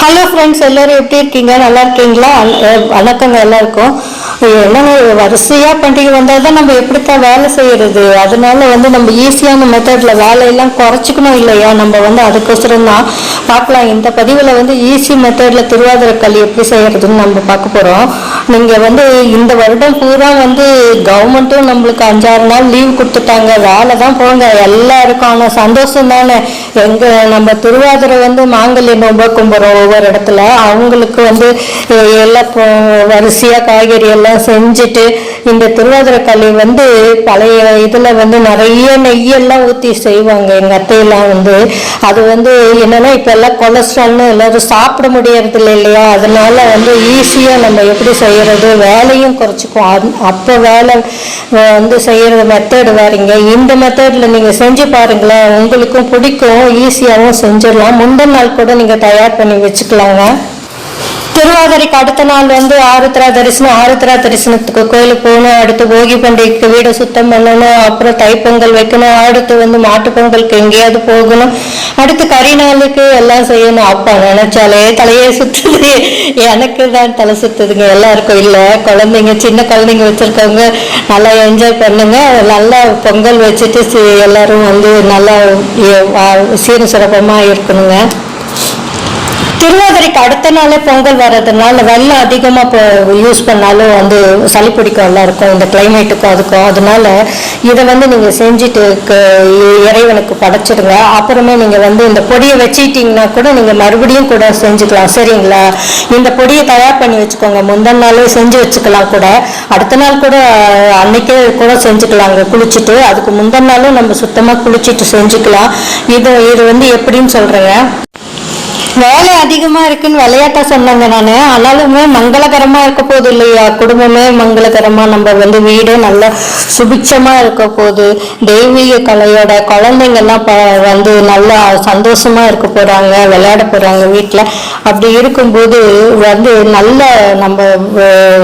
Hello friends எல்லோரும் எப்படி இருக்கீங்க? நல்லா இருக்கீங்களா? வணக்கங்க எல்லாருக்கும். என்னங்க வரிசையாக பண்டிகை வந்தால் தான் நம்ம எப்படித்தான் வேலை செய்யறது? அதனால வந்து நம்ம ஈஸியான மெத்தடில் வேலையெல்லாம் குறைச்சிக்கணும் இல்லையா? நம்ம வந்து அதுக்கோசரம் தான் பார்க்கலாம். இந்த பதிவில் வந்து ஈஸி மெத்தடில் திருவாதிரை களி எப்படி செய்யறதுன்னு நம்ம பார்க்க போகிறோம் நீங்கள் வந்து இந்த வருடம் பூரா வந்து கவர்மெண்ட்டும் நம்மளுக்கு அஞ்சாறு நாள் லீவ் கொடுத்துட்டாங்க. வேலை தான் போங்க. எல்லாருக்கும் ஆனால் சந்தோஷம் தானே. எங்கள் நம்ம திருவாதிரை வந்து மாங்கல்ய நோம்ப கும்புறோம் ஒவ்வொரு இடத்துல அவங்களுக்கு வந்து எல்லா எல்லாம் வரிசையாக காய்கறி எல்லாம் செஞ்சுட்டு இந்த திருவாதிரை வந்து பழைய இதில் வந்து நிறைய நெய்யெல்லாம் ஊற்றி செய்வாங்க. எங்கள் அத்தையெல்லாம் வந்து. அது வந்து என்னன்னா இப்போ எல்லாம் கொலஸ்ட்ரால்னு எல்லாரும் சாப்பிட முடியறதில்ல இல்லையா? அதனால வந்து ஈஸியாக நம்ம எப்படி செய்கிறது வேலையும் குறைச்சிக்கும். அந் அப்போ வேலை வந்து செய்கிறது மெத்தட் வேறீங்க. இந்த மெத்தடில் நீங்கள் செஞ்சு பாருங்களேன். உங்களுக்கும் பிடிக்கும். ஈஸியாகவும் செஞ்சிடலாம். முந்தின நாள் கூட நீங்கள் தயார் பண்ணி வச்சுக்கலாங்க. திருவாதிரைக்கு அடுத்த நாள் வந்து ஆருத்ரா தரிசனம் ஆருத்ரா தரிசனத்துக்கு கோயிலுக்கு போகணும். அடுத்து போகி பண்டிகைக்கு வீடை சுத்தம் பண்ணணும். அப்புறம் தைப்பொங்கல் வைக்கணும். அடுத்து வந்து மாட்டு பொங்கலுக்கு எங்கேயாவது போகணும். அடுத்து கறி நாளுக்கு எல்லாம் செய்யணும். அப்பா நினைச்சாலே தலையே சுத்துது. எனக்கு தான் தலை சுத்துதுங்க. எல்லாருக்கும் இல்லை. குழந்தைங்க சின்ன குழந்தைங்க வச்சிருக்கவங்க நல்லா என்ஜாய் பண்ணுங்க. நல்லா பொங்கல் வச்சுட்டு எல்லாரும் வந்து நல்லா சீர சிறப்பமாக இருக்கணுங்க. திருவாதிரைக்கு அடுத்த நாளே பொங்கல் வர்றதுனால வெள்ளம் அதிகமாக இப்போ யூஸ் பண்ணாலும் வந்து சளி பிடிக்கும் எல்லாம் இருக்கும். இந்த கிளைமேட்டுக்கும் அதுக்கும். அதனால இதை வந்து நீங்கள் செஞ்சுட்டு க- இறைவனுக்கு படைச்சிடுங்க. அப்புறமே நீங்கள் வந்து இந்த பொடியை வச்சுக்கிட்டிங்கன்னா கூட நீங்கள் மறுபடியும் கூட செஞ்சுக்கலாம். சரிங்களா? இந்த பொடியை தயார் பண்ணி வச்சுக்கோங்க. முந்தின நாளே செஞ்சு வச்சுக்கலாம் கூட. அடுத்த நாள் கூட அன்னைக்கே கூட செஞ்சுக்கலாங்க. குளிச்சுட்டு அதுக்கு முந்தின நாளும் நம்ம சுத்தமாக குளிச்சுட்டு செஞ்சுக்கலாம். இது இது வந்து எப்படின்னு சொல்கிறேங்க வேலை அதிகமா இருக்குன்னு விளையாட்டா சொன்னாங்க நானு. ஆனாலுமே மங்களகரமா இருக்க போது இல்லையா? குடும்பமே மங்களகரமா நம்ம வந்து வீடு நல்லா சுபிட்சமா இருக்க போது தெய்வீக கலையோட குழந்தைங்க எல்லாம் ப- வந்து நல்லா சந்தோஷமா இருக்க போறாங்க விளையாட போறாங்க வீட்டுல அப்படி இருக்கும்போது வந்து நல்ல நம்ம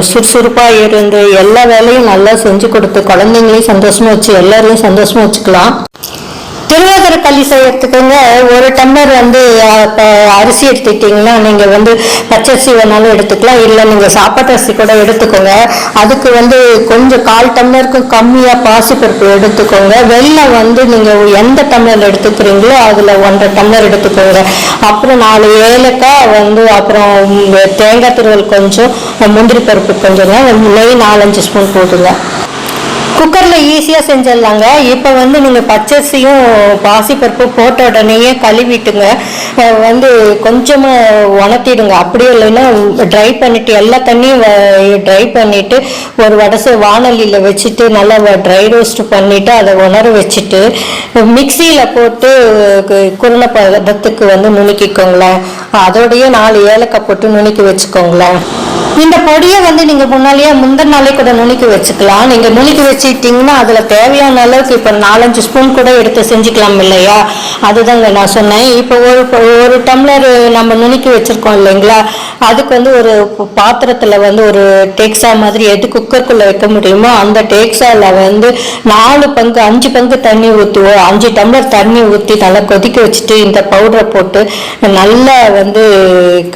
சுறுசுறுப்பா இருந்து எல்லா வேலையும் நல்லா செஞ்சு கொடுத்து குழந்தைங்களையும் சந்தோஷமா வச்சு எல்லாரையும் சந்தோஷமா வச்சுக்கலாம். திருவாதிரை களி செய்யறதுக்குங்க ஒரு டம்ளர் வந்து அரிசி எடுத்துக்கிட்டிங்கன்னா நீங்கள் வந்து பச்சரிசி வேணாலும் எடுத்துக்கலாம். இல்லை நீங்கள் சாப்பாட்டு அரிசி கூட எடுத்துக்கோங்க. அதுக்கு வந்து கொஞ்சம் கால் டம்ளருக்கும் கம்மியாக பாசிப்பருப்பு எடுத்துக்கோங்க. வெள்ளம் வந்து நீங்கள் எந்த டம்ளர் எடுத்துக்கிறீங்களோ அதில் ஒன்றரை டம்ளர் எடுத்துக்கோங்க. அப்புறம் நாலு ஏலக்காய் வந்து அப்புறம் தேங்காய் திருவல் கொஞ்சம் முந்திரி பருப்பு கொஞ்சம் நெய் நாலஞ்சு ஸ்பூன் போட்டுங்க குக்கரில் ஈஸியாக செஞ்சிடலாங்க. இப்போ வந்து நீங்கள் பச்சரிசியும் பாசிப்பருப்பும் போட்ட உடனேயே கழுவிட்டுங்க. வந்து கொஞ்சமாக உணர்த்திடுங்க. அப்படியே இல்லைன்னா ட்ரை பண்ணிவிட்டு எல்லா தண்ணியும் ட்ரை பண்ணிவிட்டு ஒரு வடசை வானலியில் வச்சுட்டு நல்லா ட்ரை ரோஸ்ட் பண்ணிவிட்டு அதை உணர வச்சுட்டு மிக்சியில் போட்டு குருணை பதத்துக்கு வந்து நுணுக்கிக்கோங்களேன். அதோடையே நாலு ஏலக்காய் போட்டு நுணுக்கி வச்சுக்கோங்களேன். இந்த பொடியை வந்து நீங்க முன்னாலேயே முந்தின நாளே கூட நுணுக்கி வச்சுக்கலாம். நீங்க நுணுக்கி வச்சுட்டீங்கன்னா அதுல தேவையான அளவுக்கு இப்ப நாலஞ்சு ஸ்பூன் கூட எடுத்து செஞ்சுக்கலாம் இல்லையா? அதுதாங்க நான் சொன்னேன். இப்போ ஒரு ஒரு டம்ளர் நம்ம நுணுக்கி வச்சிருக்கோம் இல்லைங்களா? அதுக்கு வந்து ஒரு பாத்திரத்துல வந்து ஒரு டேக்ஸா மாதிரி எது குக்கருக்குள்ள வைக்க முடியுமோ அந்த டேக்ஸால வந்து நாலு பங்கு அஞ்சு பங்கு தண்ணி ஊற்றுவோம் அஞ்சு டம்ளர் தண்ணி ஊற்றி நல்லா கொதிக்க வச்சுட்டு இந்த பவுடரை போட்டு நல்லா வந்து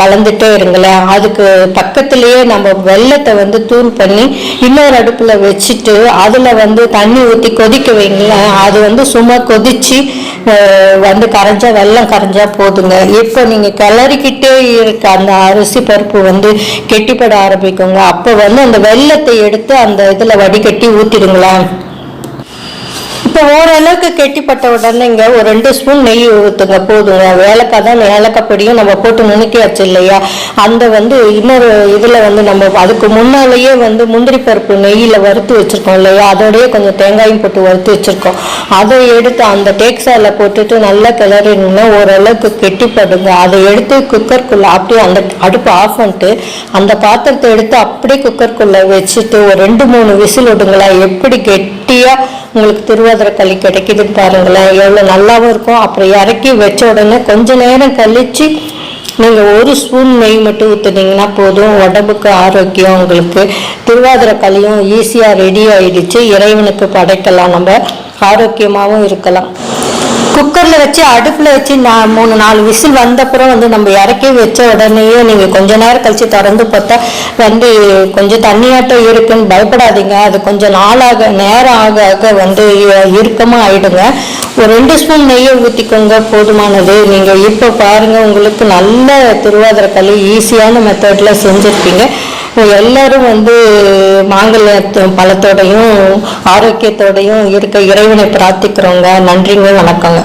கலந்துட்டே இருங்களேன். அதுக்கு பக்கத்துலேயே நம்ம வெள்ளத்தை வந்து தூள் பண்ணி இன்னொரு அடுப்பில் வச்சுட்டு அதில் வந்து தண்ணி ஊற்றி கொதிக்க வைங்களேன். அது வந்து சும்மா கொதிச்சு வந்து கரைஞ்சா வெள்ளம் கரைஞ்சா போதுங்க. இப்போ நீங்கள் கிளறிக்கிட்டே இருக்க அந்த அரிசி பருப்பு வந்து கெட்டிப்பட ஆரம்பிக்குங்க. அப்போ வந்து அந்த வெள்ளத்தை எடுத்து அந்த இதில் வடிகட்டி ஊற்றிடுங்களேன் இப்போ ஓரளவுக்கு கெட்டிப்பட்ட உடனேங்க ஒரு ரெண்டு ஸ்பூன் நெய் ஊற்றுங்க போதுங்க. ஏலக்காய் தான் ஏலக்காய் பொடியும் நம்ம போட்டு நுணுக்கியாச்சு இல்லையா? அந்த வந்து இன்னொரு இதில் வந்து நம்ம அதுக்கு முன்னாலேயே வந்து முந்திரி பருப்பு நெய்யில் வறுத்து வச்சுருக்கோம் இல்லையா? அதோடய கொஞ்சம் தேங்காயும் போட்டு வறுத்து வச்சுருக்கோம். அதை எடுத்து அந்த டேக்ஸால போட்டுட்டு நல்லா கிளறினோம்னா ஓரளவுக்கு கெட்டிப்படுங்க. அதை எடுத்து குக்கருக்குள்ளே அப்படியே அந்த அடுப்பு ஆஃப் பண்ணிட்டு அந்த பாத்திரத்தை எடுத்து அப்படியே குக்கருக்குள்ளே வச்சுட்டு ஒரு ரெண்டு மூணு விசில் விடுங்களா எப்படி கெட்டியாக உங்களுக்கு திருவாதிரை களி கிடைக்குதுன்னு பாருங்களேன். எவ்வளோ நல்லாவும் இருக்கும். அப்புறம் இறக்கி வச்ச உடனே கொஞ்ச நேரம் கழிச்சு நீங்கள் ஒரு ஸ்பூன் நெய் மட்டும் ஊற்றுனீங்கன்னா போதும். உடம்புக்கு ஆரோக்கியம் உங்களுக்கு. திருவாதிரை களியும் ஈஸியாக ரெடி ஆயிடுச்சு. இறைவனுக்கு படைக்கலாம். நம்ம ஆரோக்கியமாகவும் இருக்கலாம். குக்கரில் வச்சு அடுப்பில் வச்சு நான் மூணு நாலு விசில் வந்தப்புறம் வந்து நம்ம இறக்கி வச்ச உடனேயே நீங்கள் கொஞ்ச நேரம் கழித்து திறந்து பார்த்தா வந்து கொஞ்சம் தண்ணியாட்டம் இருக்குன்னு பயப்படாதீங்க. அது கொஞ்சம் நாளாக நேரம் ஆக ஆக வந்து இறுக்கமாக ஆயிடுங்க. ஒரு ரெண்டு ஸ்பூன் நெய்யை ஊற்றிக்கோங்க போதுமானது. நீங்கள் இப்போ பாருங்கள் உங்களுக்கு நல்ல திருவாதிரை களி ஈஸியான மெத்தடில் செஞ்சுருப்பீங்க எல்லாரும் வந்து மாங்கல்ய பழத்தோடையும் ஆரோக்கியத்தோடையும் இருக்க இறைவனை பிரார்த்திக்கிறோங்க. நன்றிங்க வணக்கங்க.